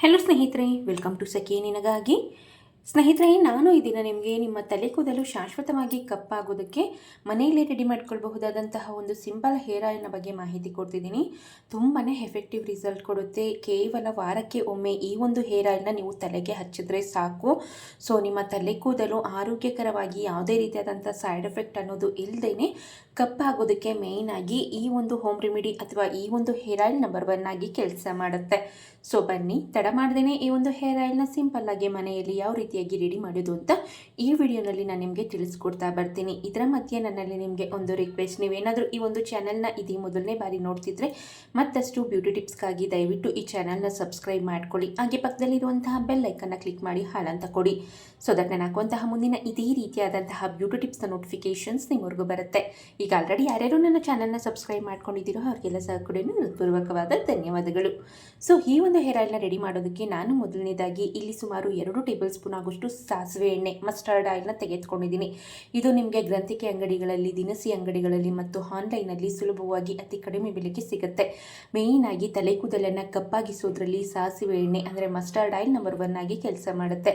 Hello ಸ್ನೇಹಿತರೆ welcome to ಸಖಿ ನಿನಗಾಗಿ. ಸ್ನೇಹಿತರೆ, ನಾನು ಈ ದಿನ ನಿಮಗೆ ನಿಮ್ಮ ತಲೆ ಕೂದಲು ಶಾಶ್ವತವಾಗಿ ಕಪ್ಪಾಗೋದಕ್ಕೆ ಮನೆಯಲ್ಲೇ ರೆಡಿ ಮಾಡ್ಕೊಳ್ಬಹುದಾದಂತಹ ಒಂದು ಸಿಂಪಲ್ ಹೇರ್ ಆಯಿಲ್ನ ಬಗ್ಗೆ ಮಾಹಿತಿ ಕೊಡ್ತಿದ್ದೀನಿ. ತುಂಬಾ ಎಫೆಕ್ಟಿವ್ ರಿಸಲ್ಟ್ ಕೊಡುತ್ತೆ. ಕೇವಲ ವಾರಕ್ಕೆ ಒಮ್ಮೆ ಈ ಒಂದು ಹೇರ್ ಆಯಿಲ್ನ ನೀವು ತಲೆಗೆ ಹಚ್ಚಿದ್ರೆ ಸಾಕು. ಸೊ ನಿಮ್ಮ ತಲೆ ಕೂದಲು ಆರೋಗ್ಯಕರವಾಗಿ ಯಾವುದೇ ರೀತಿಯಾದಂಥ ಸೈಡ್ ಎಫೆಕ್ಟ್ ಅನ್ನೋದು ಇಲ್ಲದೇ ಕಪ್ಪಾಗೋದಕ್ಕೆ ಆಗಿ ಈ ಒಂದು ಹೋಮ್ ರೆಮಿಡಿ ಅಥವಾ ಈ ಒಂದು ಹೇರ್ ಆಯಿಲ್ ನಂಬರ್ ಒನ್ ಆಗಿ ಕೆಲಸ ಮಾಡುತ್ತೆ. ಸೊ ಬನ್ನಿ, ತಡ ಮಾಡ್ದೇನೆ ಈ ಒಂದು ಹೇರ್ ಆಯಿಲ್ನ ಸಿಂಪಲ್ ಆಗಿ ಮನೆಯಲ್ಲಿ ಯಾವ ರೀತಿಯಾಗಿ ರೆಡಿ ಮಾಡೋದು ಅಂತ ಈ ವಿಡಿಯೋನಲ್ಲಿ ನಾನು ನಿಮಗೆ ತಿಳಿಸ್ಕೊಡ್ತಾ ಬರ್ತೀನಿ. ಇದರ ಮಧ್ಯೆ ನನ್ನಲ್ಲಿ ನಿಮಗೆ ಒಂದು ರಿಕ್ವೆಸ್ಟ್ ನೀವೇನಾದರೂ ಈ ಒಂದು ಚಾನಲ್ನ ಇದೇ ಮೊದಲನೇ ಬಾರಿ ನೋಡ್ತಿದ್ರೆ ಮತ್ತಷ್ಟು ಬ್ಯೂಟಿ ಟಿಪ್ಸ್ಗಾಗಿ ದಯವಿಟ್ಟು ಈ ಚಾನಲ್ನ ಸಬ್ಸ್ಕ್ರೈಬ್ ಮಾಡ್ಕೊಳ್ಳಿ. ಹಾಗೆ ಪಕ್ಕದಲ್ಲಿರುವಂತಹ ಬೆಲ್ ಐಕನ್ನ ಕ್ಲಿಕ್ ಮಾಡಿ ಹಾಲಂತ ಕೊಡಿ ಸೊ ದಟ್ ನಾನು ಹಾಕುವಂತಹ ಮುಂದಿನ ಇದೇ ರೀತಿಯಾದಂತಹ ಬ್ಯೂಟಿ ಟಿಪ್ಸ್ನ ನೋಟಿಫಿಕೇಶನ್ಸ್ ನಿಮ್ಮವರೆಗೂ ಬರುತ್ತೆ. ಈಗ ಆಲ್ರೆಡಿ ಯಾರ್ಯಾರು ನನ್ನ ಚಾನಲ್ನ ಸಬ್ಸ್ಕ್ರೈಬ್ ಮಾಡ್ಕೊಂಡಿದ್ದೀರೋ ಅವ್ರಿಗೆಲ್ಲ ಸಹ ಕೂಡ ಹೃತ್ಪೂರ್ವಕವಾದ ಧನ್ಯವಾದಗಳು. ಸೊ ಈ ಒಂದು ಹೇರ್ ಆಯಿಲ್ನ ರೆಡಿ ಮಾಡೋದಕ್ಕೆ ನಾನು ಮೊದಲನೇದಾಗಿ ಇಲ್ಲಿ ಸುಮಾರು ಎರಡು ಟೇಬಲ್ ಸ್ಪೂನ್ ಆಗುವಷ್ಟು ಸಾಸಿವೆ ಎಣ್ಣೆ ಮಸ್ಟರ್ಡ್ ಆಯಿಲ್ನ ತೆಗೆದುಕೊಂಡಿದ್ದೀನಿ. ಇದು ನಿಮಗೆ ಗ್ರಂಥಿಕೆ ಅಂಗಡಿಗಳಲ್ಲಿ, ದಿನಸಿ ಅಂಗಡಿಗಳಲ್ಲಿ ಮತ್ತು ಆನ್ಲೈನಲ್ಲಿ ಸುಲಭವಾಗಿ ಅತಿ ಕಡಿಮೆ ಬೆಲೆಗೆ ಸಿಗುತ್ತೆ. ಮೇಯ್ನಾಗಿ ತಲೆ ಕೂದಲನ್ನು ಕಪ್ಪಾಗಿಸೋದ್ರಲ್ಲಿ ಸಾಸಿವೆ ಎಣ್ಣೆ ಅಂದರೆ ಮಸ್ಟರ್ಡ್ ಆಯಿಲ್ ನಂಬರ್ ಒನ್ ಆಗಿ ಕೆಲಸ ಮಾಡುತ್ತೆ.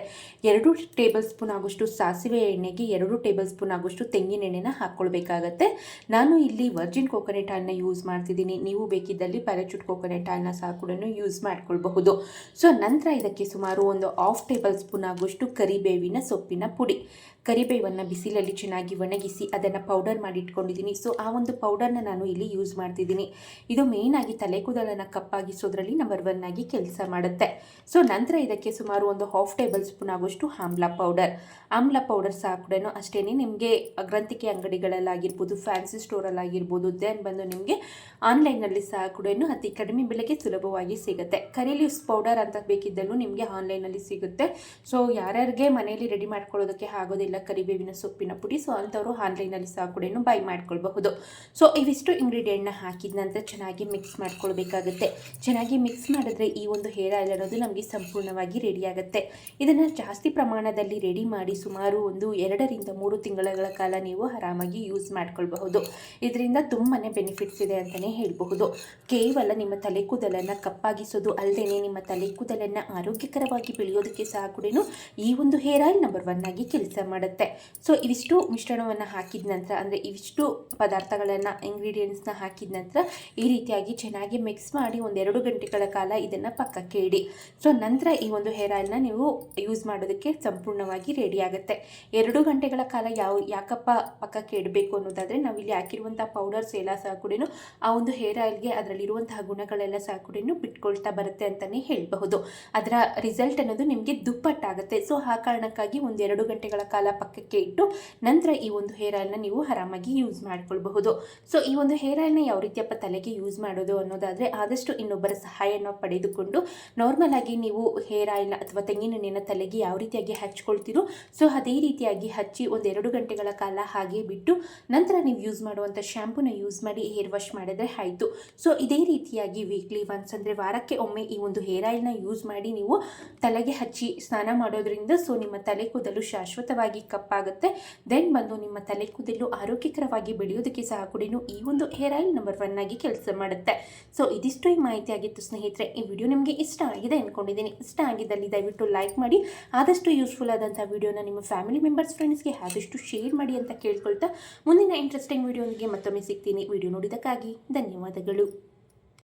ಎರಡು ಟೇಬಲ್ ಸ್ಪೂನ್ ಆಗುವಷ್ಟು ಸಾಸಿವೆ ಎಣ್ಣೆಗೆ ಎರಡು ಟೇಬಲ್ ಸ್ಪೂನ್ ಆಗುವಷ್ಟು ತೆಂಗಿನ ಎಣ್ಣೆನ ಹಾಕ್ಕೊಳ್ಬೇಕಾಗತ್ತೆ ನಾನು ಇಲ್ಲಿ ವರ್ಜಿನ್ ಕೋಕೋನೆಟ್ ಆಯಿಲ್ನ ಯೂಸ್ ಮಾಡ್ತಿದ್ದೀನಿ. ನೀವು ಬೇಕಿದ್ದಲ್ಲಿ ಪ್ಯಾರಾಚೂಟ್ ಕೋಕೋನೆಟ್ ಆಯಿಲ್ನ ಸಹ ಕೂಡ ಯೂಸ್ ಮಾಡ್ಕೊಳ್ಬಹುದು. ಸೊ ನಂತರ ಇದಕ್ಕೆ ಸುಮಾರು ಒಂದು ಹಾಫ್ ಟೇಬಲ್ ಸ್ಪೂನ್ ಆಗುವಷ್ಟು ಕರಿಬೇವಿನ ಸೊಪ್ಪಿನ ಪುಡಿ. ಕರಿಬೇವನ್ನು ಬಿಸಿಲಲ್ಲಿ ಚೆನ್ನಾಗಿ ಒಣಗಿಸಿ ಅದನ್ನು ಪೌಡರ್ ಮಾಡಿ ಇಟ್ಕೊಂಡಿದ್ದೀನಿ. ಸೊ ಆ ಒಂದು ಪೌಡರ್ನ ನಾನು ಇಲ್ಲಿ ಯೂಸ್ ಮಾಡ್ತಿದ್ದೀನಿ. ಇದು ಮೇಯ್ನಾಗಿ ತಲೆ ಕೂದಲನ್ನು ಕಪ್ಪಾಗಿಸೋದ್ರಲ್ಲಿ ನಂಬರ್ ಒನ್ ಆಗಿ ಕೆಲಸ ಮಾಡುತ್ತೆ. ಸೊ ನಂತರ ಇದಕ್ಕೆ ಸುಮಾರು ಒಂದು ಹಾಫ್ ಟೇಬಲ್ ಸ್ಪೂನ್ ಆಗುವಷ್ಟು ಆಮ್ಲ ಪೌಡರ್ ಆಮ್ಲ ಪೌಡರ್ ಸಹ ಕೂಡ ಅಷ್ಟೇ ನಿಮಗೆ ಗ್ರಂಥಿಕೆ ಅಂಗಡಿಗಳಲ್ಲಾಗಿರ್ಬೋದು ಫ್ಯಾನ್ಸಿ ಸ್ಟೋರಲ್ಲಾಗಿರ್ಬೋದು ದೆನ್ ಬಂದು ನಿಮಗೆ ಆನ್ಲೈನಲ್ಲಿ ಸಹ ಕೂಡ ಅತಿ ಕಡಿಮೆ ಬೆಲೆಗೆ ಸುಲಭವಾಗಿ ಸಿಗುತ್ತೆ. ಕರಿ ಲೀವ್ಸ್ ಪೌಡರ್ ಅಂತ ಬೇಕಿದ್ದಲ್ಲೂ ನಿಮಗೆ ಆನ್ಲೈನಲ್ಲಿ ಸಿಗುತ್ತೆ. ಸೊ ಯಾರ್ಯಾರಿಗೆ ಮನೆಯಲ್ಲಿ ರೆಡಿ ಮಾಡ್ಕೊಳ್ಳೋದಕ್ಕೆ ಆಗೋದಿಲ್ಲ ಕರಿಬೇವಿನ ಸೊಪ್ಪಿನ ಪುಡಿ ಸೊ ಅಂಥವರು ಆನ್ಲೈನಲ್ಲಿ ಸಹ ಕೂಡ ಬೈ ಮಾಡ್ಕೊಳ್ಬಹುದು. ಸೊ ಇವಿಷ್ಟು ಇಂಗ್ರೀಡಿಯೆಂಟ್ನ ಹಾಕಿದ ನಂತರ ಚೆನ್ನಾಗಿ ಮಿಕ್ಸ್ ಮಾಡ್ಕೊಳ್ಬೇಕಾಗುತ್ತೆ. ಚೆನ್ನಾಗಿ ಮಿಕ್ಸ್ ಮಾಡಿದ್ರೆ ಈ ಒಂದು ಹೇರ್ ಆಯಿಲ್ ಅನ್ನೋದು ನಮಗೆ ಸಂಪೂರ್ಣವಾಗಿ ರೆಡಿ ಆಗುತ್ತೆ. ಇದನ್ನು ಜಾಸ್ತಿ ಪ್ರಮಾಣದಲ್ಲಿ ರೆಡಿ ಮಾಡಿ ಸುಮಾರು ಒಂದು ಎರಡರಿಂದ ಮೂರು ತಿಂಗಳ ಕಾಲ ನೀವು ಆರಾಮಾಗಿ ಯೂಸ್ ಮಾಡ್ಕೊಳ್ಬಹುದು. ಇದರಿಂದ ತುಂಬಾ ಬೆನಿಫಿಟ್ಸ್ ಇದೆ ಅಂತಲೇ ಹೇಳಬಹುದು. ಕೇವಲ ನಿಮ್ಮ ತಲೆ ಕೂದಲನ್ನು ಕಪ್ಪಾಗಿಸೋದು ಅಲ್ಲದೆ ನಿಮ್ಮ ತಲೆ ಕೂದಲನ್ನು ಆರೋಗ್ಯಕರವಾಗಿ ಬೆಳೆಯೋದಕ್ಕೆ ಸಹ ಕೂಡ ಈ ಒಂದು ಹೇರ್ ಆಯಿಲ್ ನಂಬರ್ ಒನ್ ಆಗಿ ಕೆಲಸ ಮಾಡುತ್ತೆ ಸೊ ಇವಿಷ್ಟು ಮಿಶ್ರಣವನ್ನು ಹಾಕಿದ ನಂತರ, ಅಂದರೆ ಇವಿಷ್ಟು ಪದಾರ್ಥಗಳನ್ನು ಇಂಗ್ರೀಡಿಯೆಂಟ್ಸ್ನ ಹಾಕಿದ ನಂತರ, ಈ ರೀತಿಯಾಗಿ ಚೆನ್ನಾಗಿ ಮಿಕ್ಸ್ ಮಾಡಿ ಒಂದೆರಡು ಗಂಟೆಗಳ ಕಾಲ ಇದನ್ನು ಪಕ್ಕಕ್ಕೆ ಇಡಿ. ಸೊ ನಂತರ ಈ ಒಂದು ಹೇರ್ ಆಯಿಲ್ನ ನೀವು ಯೂಸ್ ಮಾಡೋದಕ್ಕೆ ಸಂಪೂರ್ಣವಾಗಿ ರೆಡಿ ಆಗುತ್ತೆ. ಎರಡು ಗಂಟೆಗಳ ಕಾಲ ಯಾವ, ಯಾಕಪ್ಪ ಪಕ್ಕಕ್ಕೆ ಇಡಬೇಕು ಅನ್ನೋದಾದರೆ, ನಾವಿಲ್ಲಿ ಹಾಕಿರುವಂಥ ಪೌಡರ್ಸ್ ಎಲ್ಲ ಸಹ ಕೂಡ ಆ ಒಂದು ಹೇರ್ ಆಯಿಲ್ಗೆ ಅದರಲ್ಲಿರುವಂತಹ ಗುಣಗಳೆಲ್ಲ ಸಹ ಕೂಡ ಬಿಟ್ಕೊಳ್ತಾ ಬರುತ್ತೆ ಅಂತಲೇ ಹೇಳಬಹುದು. ಅದರ ರಿಸಲ್ಟ್ ಅನ್ನೋದು ನಿಮಗೆ ದುಪ್ಪಟ್ಟಾಗುತ್ತೆ. ಸೊ ಆ ಕಾರಣಕ್ಕಾಗಿ ಒಂದೆರಡು ಗಂಟೆಗಳ ಕಾಲ ಪಕ್ಕಕ್ಕೆ ಇಟ್ಟು ನಂತರ ಈ ಒಂದು ಹೇರ್ ಆಯಿಲ್ನ ನೀವು ಆರಾಮಾಗಿ ಯೂಸ್ ಮಾಡ್ಕೊಳ್ಬಹುದು. ಸೊ ಈ ಒಂದು ಹೇರ್ ಆಯಿಲ್ನ ಯಾವ ರೀತಿಯಪ್ಪ ತಲೆಗೆ ಯೂಸ್ ಮಾಡೋದು ಅನ್ನೋದಾದರೆ ಆದಷ್ಟು ಇನ್ನೊಬ್ಬರ ಸಹಾಯನ ಪಡೆದುಕೊಂಡು ನಾರ್ಮಲ್ ಆಗಿ ನೀವು ಹೇರ್ ಆಯಿಲ್ನ ಅಥವಾ ತೆಂಗಿನೆಣ್ಣೆನ ತಲೆಗೆ ಯಾವ ರೀತಿಯಾಗಿ ಹಚ್ಕೊಳ್ತೀರೋ ಸೊ ಅದೇ ರೀತಿಯಾಗಿ ಹಚ್ಚಿ ಒಂದೆರಡು ಗಂಟೆಗಳ ಕಾಲ ಹಾಗೆ ಬಿಟ್ಟು ನಂತರ ನೀವು ಯೂಸ್ ಮಾಡುವಂಥ ಶ್ಯಾಂಪೂನ ಯೂಸ್ ಮಾಡಿ ಹೇರ್ ವಾಶ್ ಮಾಡಿದ್ರೆ ಆಯಿತು. ಸೊ ಇದೇ ರೀತಿಯಾಗಿ ವೀಕ್ಲಿ ಒನ್ಸ್ ಅಂದರೆ ವಾರಕ್ಕೆ ಒಮ್ಮೆ ಈ ಒಂದು ಹೇರ್ ಆಯಿಲ್ನ ಯೂಸ್ ಮಾಡಿ ನೀವು ತಲೆಗೆ ಹಚ್ಚಿ ಸ್ನಾನ ಮಾಡೋದ್ರಿಂದ ಸೊ ನಿಮ್ಮ ತಲೆ ಕೂದಲು ಶಾಶ್ವತವಾಗಿ ಕಪ್ಪಾಗುತ್ತೆ. ದೆನ್ ಬಂದು ನಿಮ್ಮ ತಲೆ ಕೂದಲು ಆರೋಗ್ಯಕರವಾಗಿ ಬೆಳೆಯೋದಕ್ಕೆ ಸಹ ಕೂಡ ಈ ಒಂದು ಹೇರ್ ಆಯಿಲ್ ನಂಬರ್ ಒನ್ ಆಗಿ ಕೆಲಸ ಮಾಡುತ್ತೆ. ಸೊ ಇದಿಷ್ಟು ಈ ಮಾಹಿತಿ ಆಗಿತ್ತು ಸ್ನೇಹಿತರೆ. ಈ ವಿಡಿಯೋ ನಿಮಗೆ ಇಷ್ಟ ಆಗಿದೆ ಅಂದ್ಕೊಂಡಿದ್ದೀನಿ ಇಷ್ಟ ಆಗಿದ್ದಲ್ಲಿ ದಯವಿಟ್ಟು ಲೈಕ್ ಮಾಡಿ. ಆದಷ್ಟು ಯೂಸ್ಫುಲ್ ಆದಂಥ ವಿಡಿಯೋನ ನಿಮ್ಮ ಫ್ಯಾಮಿಲಿ ಮೆಂಬರ್ಸ್ ಫ್ರೆಂಡ್ಸ್ಗೆ ಆದಷ್ಟು ಶೇರ್ ಮಾಡಿ ಅಂತ ಕೇಳ್ಕೊಳ್ತಾ ಮುಂದಿನ ಇಂಟ್ರೆಸ್ಟಿಂಗ್ ವಿಡಿಯೋನಿಗೆ ಮತ್ತೊಮ್ಮೆ ಸಿಗ್ತೀನಿ. ವಿಡಿಯೋ ನೋಡಿದ್ದಕ್ಕಾಗಿ ಧನ್ಯವಾದಗಳು.